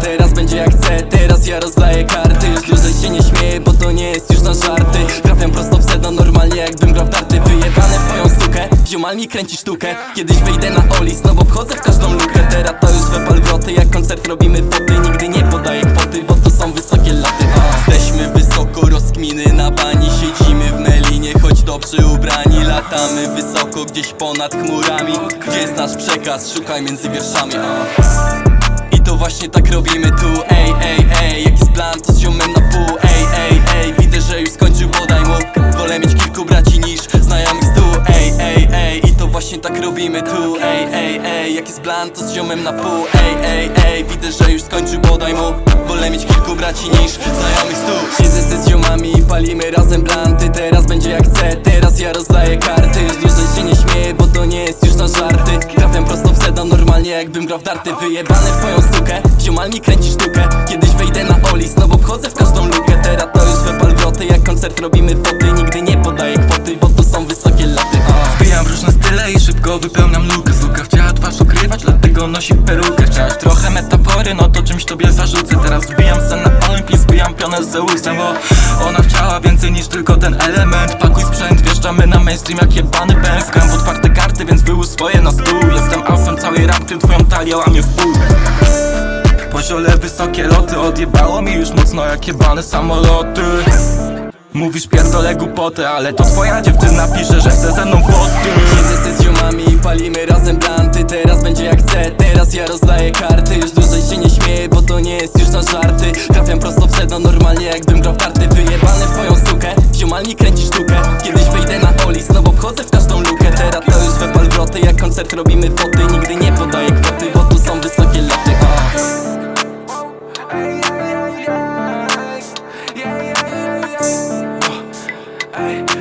Teraz będzie jak chcę, teraz ja rozdaję karty. Już dłużej się nie śmieję, bo to nie jest już na żarty. Trafiam prosto w sedno, normalnie jakbym grał w darty Wyjebane w twoją sukę, ziomal mi kręci sztukę. Kiedyś wyjdę na olis, no wchodzę w każdą lukę. Teraz to już wepal wroty, jak koncert robimy foty Nigdy nie podaję kwoty, bo to są wysokie laty. A. Jesteśmy wysoko, rozkminy na bani Siedzimy w melinie, choć dobrze ubrani Latamy wysoko, gdzieś ponad chmurami. Gdzie jest nasz przekaz, szukaj między wierszami. A. Właśnie tak robimy tu. Ej, ej, ej, jaki jest plan, to z ziomem na pół. Ej, ej, ej, widzę, że już skończył, podaj mu. Wolę mieć kilku braci niż znajomych z tu Ej, ej, ej, i to właśnie tak robimy tu. Ej, ej, ej, jaki jest plan, to z ziomem na pół. Ej, ej, ej, widzę, że już skończył, podaj mu. Wolę mieć kilku braci niż znajomych z tu Siedzę z ziomami i palimy razem blanty Teraz będzie jak chcę, teraz ja rozdaję karty. Już się nie śmieję, bo to nie jest już na żarty jakbym grał w darty Wyjebane w twoją sukę, ziomal mi kręci sztukę. Kiedyś wejdę na olis, no bo wchodzę w każdą lukę. Teraz to już wepal wroty, jak koncert robimy foty. Nigdy nie podaję kwoty, bo to są wysokie laty. Wbijam w różne style i szybko wypełniam lukę. Suka chciała twarz ukrywać, dlatego nosi perukę. Chciałaś trochę metafory, no to czymś tobie zarzucę. Teraz wbijam sen na olymp i zbijam pionę z Zeusem Bo ona chciała więcej niż tylko ten element. Pakuj sprzęt, wjeżdżamy na mainstream jak jebany bęk Gram w otwarte karty, więc wyłóż swoje na stół. Jestem alfem taliała mnie w pół. Po ziole wysokie loty Odjebało mi już mocno jak jebane samoloty. Mówisz pierdolę głupoty, ale to twoja dziewczyna pisze, że chce ze mną foty. Siedzę z ziomami i palimy razem planty. Teraz będzie jak chcę, teraz ja rozdaję karty. Już dłużej się nie śmieję, bo to nie jest już na żarty. Trafiam prosto w sedno, normalnie jakbym grał w karty. Wyjebane w twoją sukę, ziomalni kręci sztukę. Kiedyś wejdę na oli, znowu wchodzę w każdą lukę. Teraz to już wepal wroty, jak koncert robimy foty. Nigdy nie podaję I.